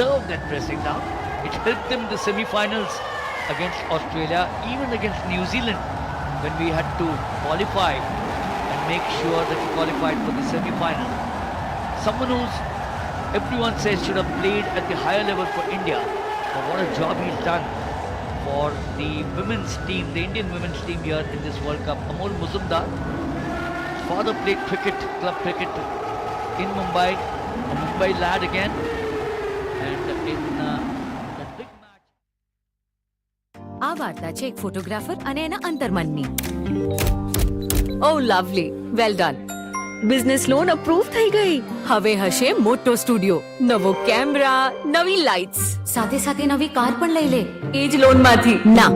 that dressing down. It helped them in the semi-finals against Australia, even against New Zealand, when we had to qualify and make sure that we qualified for the semi-final. Someone who's everyone says should have played at the higher level for India. But what a job he's done for the women's team, the Indian women's team here in this World Cup. Amol Muzumdar, father played cricket, club cricket in Mumbai, a Mumbai lad again. આ વાર્તા છે એક photographer અને એના અંતર્મનની. ઓ lovely well done business loan approve થઈ ગઈ. હવે હશે મોટો સ્ટુડિયો. નવો કેમેરા નવી લાઇટ્સ સાથે સાથે નવી કાર પણ લઈ લે. એ જ લોનમાંથી ના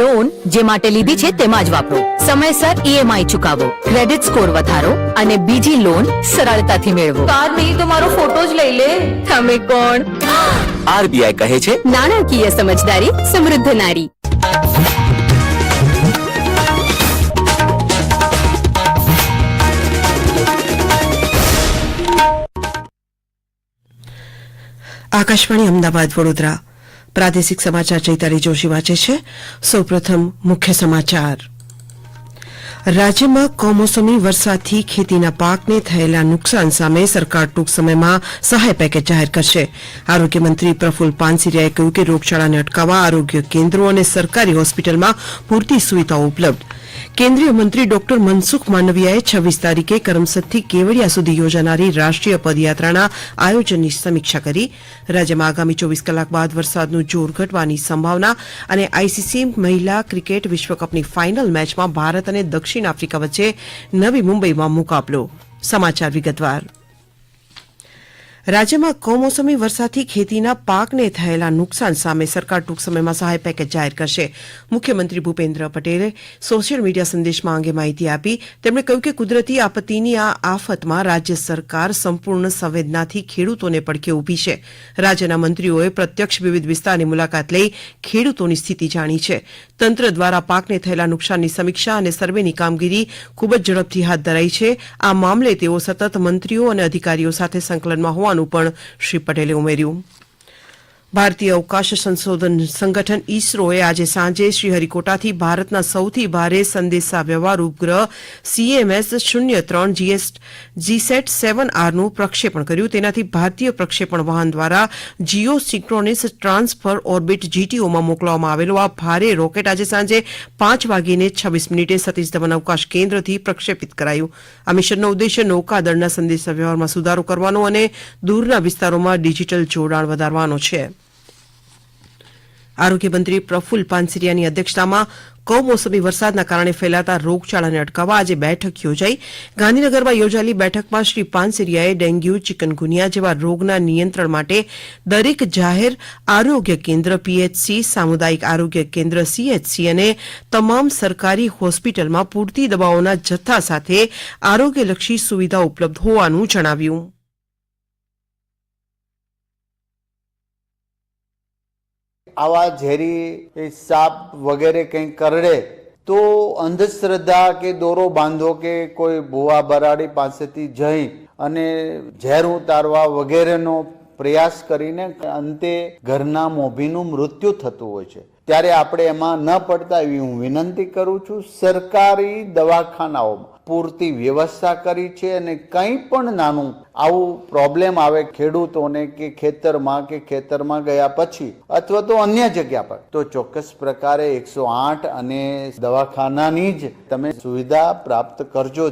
લોન જે માટે લીધી છે તેમાં જ વાપરો. સમયસર ઈએમઆઈ ચુકાવો. ક્રેડિટ સ્કોર વધારો અને બીજી લોન સરળતાથી મેળવો. કાર નહીં તો મારો ફોટો જ લઈ લે. તમે કોણ? આરબીઆઈ કહે છે નાણાકીય સમજદારી સમૃદ્ધ નારી. આકાશવાણી અમદાવાદ વડોદરા પ્રાદેશિક સમાચાર ચૈતાલી જોશી વાંચે છે. સૌપ્રથમ મુખ્ય સમાચાર. રાજ્યમાં કમોસમી વરસાદથી ખેતીના પાકને થયેલા નુકસાન સામે સરકાર ટૂંક સમયમાં સહાય પેકેજ જાહેર કરશે. આરોગ્ય મંત્રી પ્રફુલ પાનસીરિયાએ કહ્યું કે રોગચાળાને અટકાવવા આરોગ્ય કેન્દ્રો અને સરકારી હોસ્પિટલમાં પૂરતી સુવિધાઓ ઉપલબ્ધ. કેન્દ્રીય મંત્રી ડોક્ટર મનસુખ માંડવિયાએ છવ્વીસ તારીખે કરમસદથી કેવડિયા સુધી યોજાનારી રાષ્ટ્રીય પદયાત્રાના આયોજનની સમીક્ષા કરી. રાજ્યમાં આગામી ચોવીસ કલાક બાદ વરસાદનું જોર ઘટવાની સંભાવના અને આઈસીસી મહિલા ક્રિકેટ વિશ્વકપની ફાઇનલ મેચમાં ભારત અને દક્ષિણ આફ્રિકા વચ્ચે નવી મુંબઈમાં મુકાબલો. સમાચાર વિગતવાર. રાજ્યમાં કમોસમી વરસાદથી ખેતીના પાકને થયેલા નુકસાન સામે સરકાર ટૂંક સમયમાં સહાય પેકેજ જાહેર કરશે. મુખ્યમંત્રી ભૂપેન્દ્ર પટેલે સોશિયલ મીડિયા સંદેશમાં અંગે માહિતી આપી, તેમણે કહ્યું કે કુદરતી આપત્તિની આ આફતમાં રાજ્ય સરકાર સંપૂર્ણ સંવેદનાથી ખેડૂતોને પડખે ઊભી છે. રાજ્યના મંત્રીઓએ પ્રત્યક્ષ વિવિધ વિસ્તારની મુલાકાત લઈ ખેડૂતોની સ્થિતિ જાણી છે. તંત્ર દ્વારા પાકને થયેલા નુકસાનની સમીક્ષા અને સર્વેની કામગીરી ખૂબ જ ઝડપથી હાથ ધરાઈ છે. આ મામલે તેઓ સતત મંત્રીઓ અને અધિકારીઓ સાથે સંકલનમાં હોવાનું પણ શ્રી પટેલે ઉમેર્યું. ભારતીય અવકાશ સંશોધન સંગઠન ઇસરોએ આજે સાંજે શ્રીહરિકોટાથી ભારતના સૌથી ભારે સંદેશા વ્યવહાર ઉપગ્રહ સીએમએસ શૂન્ય ત્રણ જીએસ જીસેટ સેવન આરનું પ્રક્ષેપણ કર્યું. તેનાથી ભારતીય પ્રક્ષેપણ વાહન દ્વારા જીઓ સિક્રોનિસ ટ્રાન્સફર ઓર્બિટ જીટીઓમાં મોકલવામાં આવેલો આ ભારે રોકેટ આજે સાંજે પાંચ વાગીને છવ્વીસ મિનિટે સતીશ ધવન અવકાશ કેન્દ્રથી પ્રક્ષેપિત કરાયું. આ મિશનનો ઉદ્દેશ્ય નૌકાદળના સંદેશા વ્યવહારમાં સુધારો કરવાનો અને દૂરના વિસ્તારોમાં ડિજિટલ જોડાણ વધારવાનો છે. આરોગ્ય મંત્રી પ્રફુલ પાનસિરિયાની અધ્યક્ષતામાં કમોસમી વરસાદના કારણે ફેલાતા રોગચાળાને અટકાવવા આજે બેઠક યોજાઈ. ગાંધીનગરમાં યોજાયેલી બેઠકમાં શ્રી પાનસિરિયાએ ડેન્ગ્યુ, ચિકનગુનિયા જેવા રોગના નિયંત્રણ માટે દરેક જાહેર આરોગ્ય કેન્દ્ર પીએચસી, સામુદાયિક આરોગ્ય કેન્દ્ર સીએચસી અને તમામ સરકારી હોસ્પિટલમાં પૂરતી દવાઓના જથ્થા સાથે આરોગ્યલક્ષી સુવિધા ઉપલબ્ધ હોવાનું જણાવ્યું. આવા ઝેરી સાપ વગેરે કંઈ કરડે, તો અંધશ્રદ્ધા કે દોરો બાંધો કે કોઈ ભુવા બરાડી પાસેથી જઈ અને ઝેર ઉતારવા વગેરેનો પ્રયાસ કરીને અંતે ઘરના મોભીનું મૃત્યુ થતું હોય છે. ત્યારે આપણે એમાં ન પડતા એવી હું વિનંતી કરું છું, સરકારી દવાખાનાઓમાં પૂરતી વ્યવસ્થા કરી છે અને કંઈ પણ નાનું આવું પ્રોબ્લેમ આવે ખેડૂતોને કે ખેતરમાં કે ખેતરમાં ગયા પછી અથવા તો અન્ય જગ્યા પર, તો ચોક્કસ પ્રકારે એકસો આઠ અને દવાખાનાની જ તમે સુવિધા પ્રાપ્ત કરજો.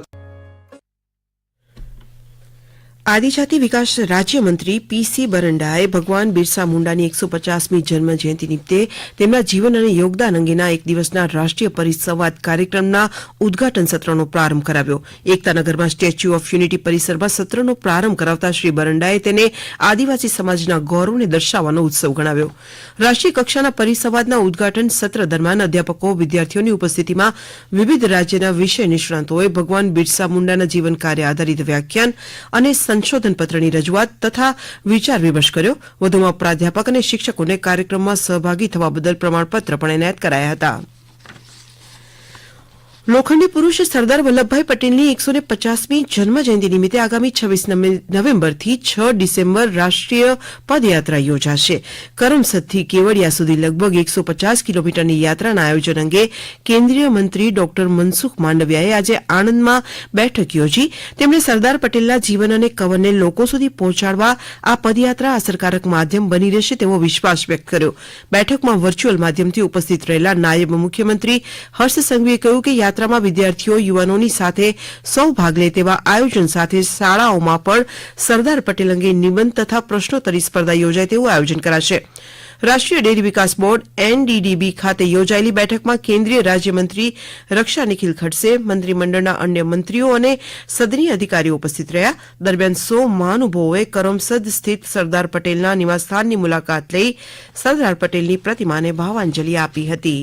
આદિજાતિ વિકાસ રાજ્યમંત્રી પીસી બરંડાએ ભગવાન બિરસા મુંડાની એકસો પચાસમી જન્મ નિમિત્તે તેમના જીવન અને યોગદાન અંગેના એક દિવસના રાષ્ટ્રીય પરિસંવાદ કાર્યક્રમના ઉદઘાટન સત્રનો પ્રારંભ કરાવ્યો. એકતાનગરમાં સ્ટેચ્યુ ઓફ યુનિટી પરિસરમાં સત્રનો પ્રારંભ કરાવતા શ્રી બરંડાએ તેને આદિવાસી સમાજના ગૌરવને દર્શાવવાનો ઉત્સવ ગણાવ્યો. રાષ્ટ્રીય કક્ષાના પરિસંવાદના ઉદઘાટન સત્ર દરમિયાન અધ્યાપકો, વિદ્યાર્થીઓની ઉપસ્થિતિમાં વિવિધ રાજ્યના વિષય નિષ્ણાંતોએ ભગવાન બિરસા મુંડાના જીવન કાર્ય આધારિત વ્યાખ્યાન અને સંશોધન પત્રની રજૂઆત તથા વિચાર વિમર્શ કર્યો. વધુમાં પ્રાધ્યાપક અને શિક્ષકોને કાર્યક્રમમાં સહભાગી થવા બદલ પ્રમાણપત્ર પણ એનાયત કરાયા હતા. લોખંડી પુરુષ સરદાર વલ્લભભાઈ પટેલની એકસો ને પચાસમી જન્મજયંતિ નિમિત્તે આગામી છવ્વીસ નવેમ્બરથી છ ડિસેમ્બર રાષ્ટ્રીય પદયાત્રા યોજાશે. કરમસદથી કેવડિયા સુધી લગભગ એકસો પચાસ કિલોમીટરની યાત્રાના આયોજન અંગે કેન્દ્રીય મંત્રી ડોક્ટર મનસુખ માંડવિયાએ આજે આણંદમાં બેઠક યોજી. તેમણે સરદાર પટેલના જીવન અને કવનને લોકો સુધી પહોંચાડવા આ પદયાત્રા અસરકારક માધ્યમ બની રહેશે તેવો વિશ્વાસ વ્યક્ત કર્યો. બેઠકમાં વર્ચ્યુઅલ માધ્યમથી ઉપસ્થિત રહેલા નાયબ મુખ્યમંત્રી હર્ષ સંઘવીએ કહ્યું કે યાત્રામાં વિદ્યાર્થીઓ યુવાનોની સાથે સૌ ભાગ લે તેવા આયોજન સાથે શાળાઓમાં પણ સરદાર પટેલ અંગે નિબંધ તથા પ્રશ્નોત્તરી સ્પર્ધા યોજાય તેવું આયોજન કરાશે. રાષ્ટ્રીય ડેરી વિકાસ બોર્ડ એનડીડીબી ખાતે યોજાયેલી બેઠકમાં કેન્દ્રીય રાજ્યમંત્રી રક્ષા નિખિલ ખડસે, મંત્રીમંડળના અન્ય મંત્રીઓ અને સદની અધિકારીઓ ઉપસ્થિત રહ્યા. દરમિયાન સો મહાનુભાવોએ કરમસદ સ્થિત સરદાર પટેલના નિવાસસ્થાનની મુલાકાત લઈ સરદાર પટેલની પ્રતિમાને ભાવાંજલિ આપી હતી.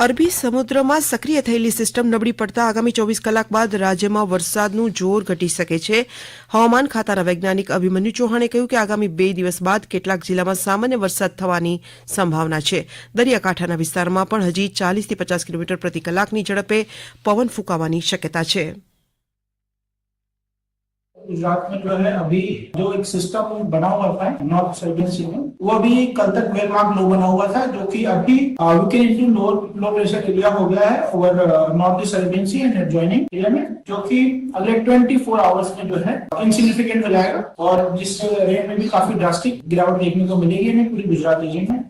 અરબી સમુદ્રમાં સક્રિય થયેલી સિસ્ટમ નબળી પડતા આગામી ચોવીસ કલાક બાદ રાજ્યમાં વરસાદનું જોર ઘટી શકે છે. હવામાન ખાતાના વૈજ્ઞાનિક અભિમન્યુ ચૌહાણે કહ્યું કે આગામી બે દિવસ બાદ કેટલાક જિલ્લામાં સામાન્ય વરસાદ થવાની સંભાવના છે. દરિયાકાંઠાના વિસ્તારમાં પણ હજી ચાલીસથી પચાસ કિલોમીટર પ્રતિ કલાકની ઝડપે પવન ફૂંકાવાની શક્યતા છે. गुजरात में जो है अभी जो एक सिस्टम बना हुआ था नॉर्थ सर्बियन सी में वो अभी कल तक वेलमार्क लो बना हुआ था, जो कि अभी लो प्रेशर एरिया हो गया है over north Arabian sea and adjoining area में, जो कि अगले 24 फोर आवर्स में जो है इनसिग्निफिकेंट हो जाएगा और जिस रेट में भी काफ़ी ड्रास्टिक गिरावट देखने को मिलेगी पूरी गुजरात रीजन में।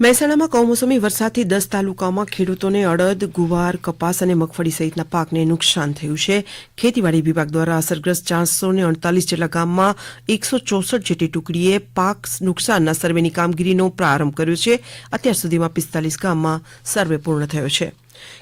મહેસાણામાં કમોસમી વરસાદથી દસ તાલુકાઓમાં ખેડૂતોને અડદ, ગુવાર, કપાસ અને મગફળી સહિતના પાકને નુકસાન થયું છે. ખેતીવાડી વિભાગ દ્વારા અસરગ્રસ્ત ચારસો ને અડતાલીસ જેટલા ગામમાં એકસો ચોસઠ જેટલી ટુકડીએ પાક નુકસાનના સર્વેની કામગીરીનો પ્રારંભ કર્યો છે. અત્યાર સુધીમાં પિસ્તાલીસ ગામમાં સર્વે પૂર્ણ થયો છે.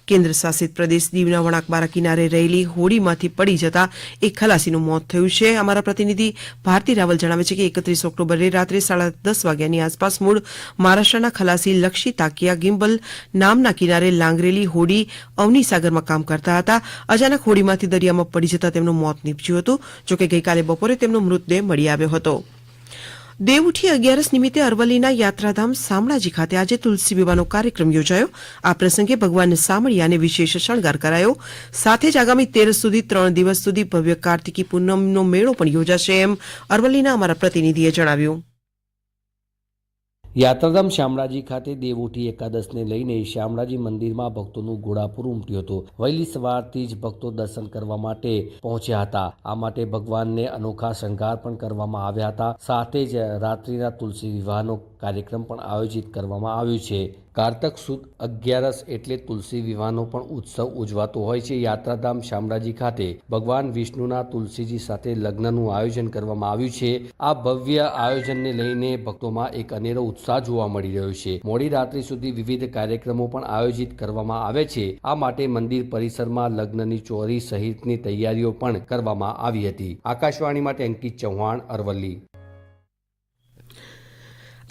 કેન્દ્ર શાસિત પ્રદેશ દીવના વણાકબારા કિનારે રહેલી હોડીમાંથી પડી જતા એક ખલાસીનું મોત થયું છે. અમારા પ્રતિનિધિ ભારતી રાવલ જણાવે છે કે એકત્રીસ ઓક્ટોબરે રાત્રે સાડા દસ વાગ્યાની આસપાસ મૂળ મહારાષ્ટ્રના ખલાસી લક્ષી તાકિયા ગિમ્બલ નામના કિનારે લાંગરેલી હોડી અવની સાગરમાં કામ કરતા હતા. અચાનક હોડીમાંથી દરિયામાં પડી જતા તેમનું મોત નીપજ્યું હતું, જોકે ગઈકાલે બપોરે તેમનો મૃતદેહ મળી આવ્યો હતો. દેવઉઠી અગિયારસ નિમિત્તે અરવલ્લીના યાત્રાધામ શામળાજી ખાતે આજે તુલસી વિવાહનો કાર્યક્રમ યોજાયો. આ પ્રસંગે ભગવાન સામળિયાને વિશેષ શણગાર કરાયો. સાથે જ આગામી તેર સુધી ત્રણ દિવસ સુધી ભવ્ય કાર્તિકી પૂનમનો મેળો પણ યોજાશે એમ અરવલ્લીના અમારા પ્રતિનિધિએ જણાવ્યું. યાત્રાધામ શામળાજી ખાતે દેવોઠી એકાદશને લઈને શામળાજી મંદિરમાં ભક્તોનું ઘોડાપુર ઉમટ્યું હતું. વહેલી સવારથી જ ભક્તો દર્શન કરવા માટે પહોંચ્યા હતા. આ માટે ભગવાનને અનોખા શણગાર પણ કરવામાં આવ્યા હતા. સાથે જ રાત્રિના તુલસી વિવાહનો કાર્યક્રમ પણ આયોજિત કરવામાં આવ્યું છે. કારતક સુદ અગિયારસ એટલે તુલસી વિવાહનો પણ ઉત્સવ ઉજવાતો હોય છે. યાત્રાધામ શામળાજી ખાતે ભગવાન વિષ્ણુના તુલસીજી સાથે લગ્નનું આયોજન કરવામાં આવ્યું છે. આ ભવ્ય આયોજનને લઈને ભક્તોમાં એક અનેરો ઉત્સાહ જોવા મળી રહ્યો છે. મોડી રાત્રિ સુધી વિવિધ કાર્યક્રમો પણ આયોજિત કરવામાં આવે છે. આ માટે મંદિર પરિસરમાં લગ્નની ચોરી સહિતની તૈયારીઓ પણ કરવામાં આવી હતી. આકાશવાણી માટે અંકિત ચૌહાણ, અરવલ્લી.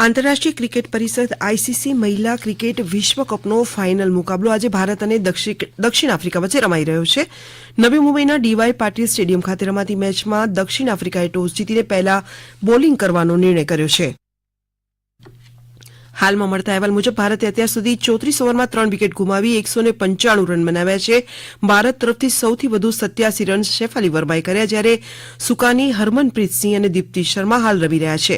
આંતરરાષ્ટ્રીય ક્રિકેટ પરિષદ આઈસીસી મહિલા ક્રિકેટ વિશ્વકપનો ફાઇનલ મુકાબલો આજે ભારત અને દક્ષિણ આફ્રિકા વચ્ચે રમાઈ રહ્યો છે. નવી મુંબઈના ડીવાય પાટીલ સ્ટેડિયમ ખાતે રમાતી મેચમાં દક્ષિણ આફ્રિકાએ ટોસ જીતીને પહેલા બોલિંગ કરવાનો નિર્ણય કર્યો છે. હાલમાં મળતા અહેવાલ મુજબ ભારતે અત્યાર સુધી ચોત્રીસ ઓવરમાં ત્રણ વિકેટ ગુમાવી, એકસો પંચાણું રન બનાવ્યા છે. ભારત તરફથી સૌથી વધુ સત્યાસી રન શેફાલી વર્માએ કર્યા, જ્યારે સુકાની હરમનપ્રીત સિંહ અને દીપ્તિ શર્મા હાલ રમી રહ્યા છે.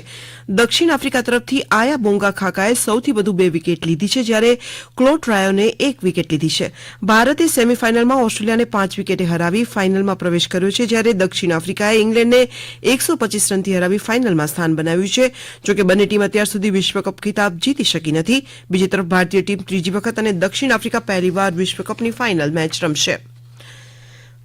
દક્ષિણ આફ્રિકા તરફથી આયા બોંગા ખાકાએ સૌથી વધુ બે વિકેટ લીધી છે, જ્યારે ક્લોટ રાયોને એક વિકેટ લીધી છે. ભારતે સેમીફાઇનલમાં ઓસ્ટ્રેલિયાને પાંચ વિકેટે હરાવી ફાઇનલમાં પ્રવેશ કર્યો છે, જ્યારે દક્ષિણ આફ્રિકાએ ઇંગ્લેન્ડને એકસો પચીસ રનથી હરાવી ફાઇનલમાં સ્થાન બનાવ્યું છે. જોકે બંને ટીમ અત્યાર સુધી વિશ્વકપ ખિતાબ જીતી શકી નથી. બીજી તરફ ભારતીય ટીમ ત્રીજી વખત અને દક્ષિણ આફ્રિકા પહેલીવાર વિશ્વકપની ફાઇનલ મેચ રમશે.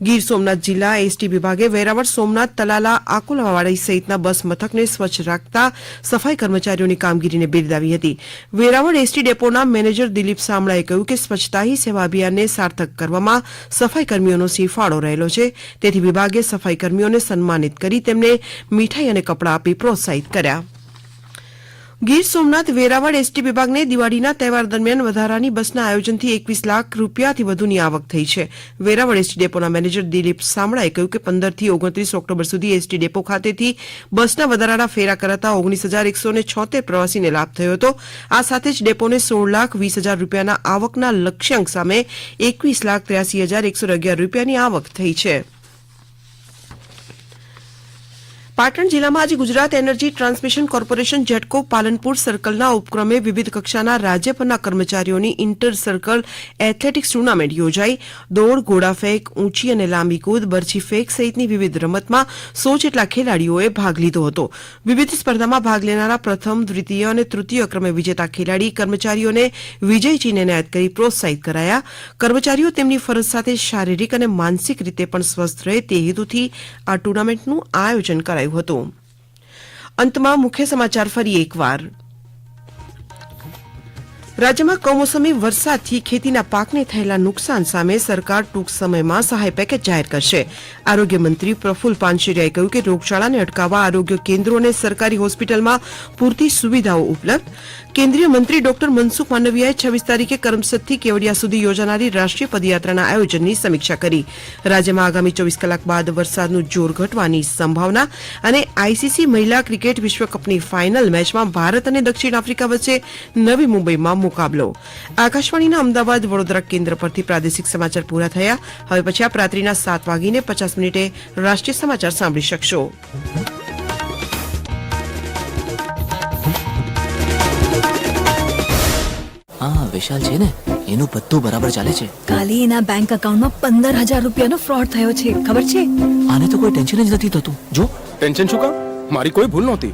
ગીર સોમનાથ જિલ્લા એસટી વિભાગે વેરાવળ સોમનાથ, તલાલા આકોલાવાડી સહિતના બસ મથકને સ્વચ્છ રાખતા સફાઈ કર્મચારીઓની કામગીરીને બિરદાવી હતી. વેરાવળ એસટી ડેપોના મેનેજર દિલીપ સામળાએ કહ્યું કે સ્વચ્છતા હી સેવા અભિયાનને સાર્થક કરવામાં સફાઈ કર્મીઓનો સિંહ ફાળો રહેલો છે. તેથી વિભાગે સફાઈ કર્મીઓને સન્માનિત કરી તેમને મીઠાઈ અને કપડાં આપી પ્રોત્સાહિત કર્યા. ગીર સોમનાથ વેરાવળ એસટી વિભાગને દિવાળીના તહેવાર દરમિયાન વધારાની બસના આયોજનથી એકવીસ લાખ રૂપિયાથી વધુની આવક થઈ છે. વેરાવળ એસટી ડેપોના મેનેજર દિલીપ સામળાએ કહ્યું કે પંદરથી ઓગણત્રીસ ઓક્ટોબર સુધી એસટી ડેપો ખાતેથી બસના વધારાના ફેરા કરાતા ઓગણીસ હજાર એકસો છોતેર પ્રવાસીને લાભ થયો હતો. આ સાથે જ ડેપોને સોળ લાખ વીસ હજાર રૂપિયાના આવકના લક્ષ્યાંક સામે એકવીસ લાખ ત્ર્યાસી હજાર એકસો અગિયાર રૂપિયાની આવક થઈ છે. પાટણ જિલ્લામાં આજે Gujarat energy transmission corporation GETCO Palanpur સર્કલના ઉપક્રમે વિવિધ કક્ષાના રાજ્યભરના કર્મચારીઓની ઇન્ટર સર્કલ એથ્લેટિક્સ ટુર્નામેન્ટ યોજાઈ. દોડ, ઘોડાફેંક, ઊંચી અને લાંબી કૂદ, બરછી ફેંક સહિતની વિવિધ રમતમાં સો જેટલા ખેલાડીઓએ ભાગ લીધો હતો. વિવિધ સ્પર્ધામાં ભાગ લેનારા પ્રથમ, દ્વિતીય અને તૃતીય ક્રમે વિજેતા ખેલાડી કર્મચારીઓને વિજય ચિહ્ન એનાયત કરી પ્રોત્સાહિત કરાયા. કર્મચારીઓ તેમની ફરજ સાથે શારીરિક અને માનસિક રીતે પણ સ્વસ્થ રહે તે હેતુથી આ ટુર્નામેન્ટનું આયોજન કરાયું હતું. અંતમાં મુખ્ય સમાચાર ફરી એકવાર. રાજ્યમાં કમોસમી વરસાદથી ખેતીના પાકને થયેલા નુકસાન સામે સરકાર ટૂંક સમયમાં સહાય પેકેજ જાહેર કરશે. આરોગ્ય મંત્રી પ્રફુલ પાનશેરિયાએ કહ્યું કે રોગચાળાને અટકાવવા આરોગ્ય કેન્દ્રો અને સરકારી હોસ્પિટલમાં પૂરતી સુવિધાઓ ઉપલબ્ધ. કેન્દ્રીય મંત્રી ડોક્ટર મનસુખ માંડવિયાએ છવ્વીસ તારીખે કરમસદથી કેવડિયા સુધી યોજાનારી રાષ્ટ્રીય પદયાત્રાના આયોજનની સમીક્ષા કરી. રાજ્યમાં આગામી ચોવીસ કલાક બાદ વરસાદનું જોર ઘટવાની સંભાવના અને આઈસીસી મહિલા ક્રિકેટ વિશ્વકપની ફાઇનલ મેચમાં ભારત અને દક્ષિણ આફ્રિકા વચ્ચે નવી મુંબઈમાં મુકાબલો. આકાશવાણીના અમદાવાદ વડોદરા કેન્દ્ર પરથી પ્રાદેશિક સમાચાર પૂરા થયા. હવે પછી આપ રાત્રિના સાત વાગીને પચાસ મિનિટે રાષ્ટ્રીય સમાચાર સાંભળી શકશો. હા વિશાલ છે ને? એનું બધું બરાબર ચાલે છે. કાલે એના બેંક એકાઉન્ટમાં પંદર હજાર રૂપિયાનો ફ્રોડ થયો છે. ખબર છે? આને તો કોઈ ટેન્શન જ નથી થતું. જો. ટેન્શન શું કામ? મારી કોઈ ભૂલ નહોતી.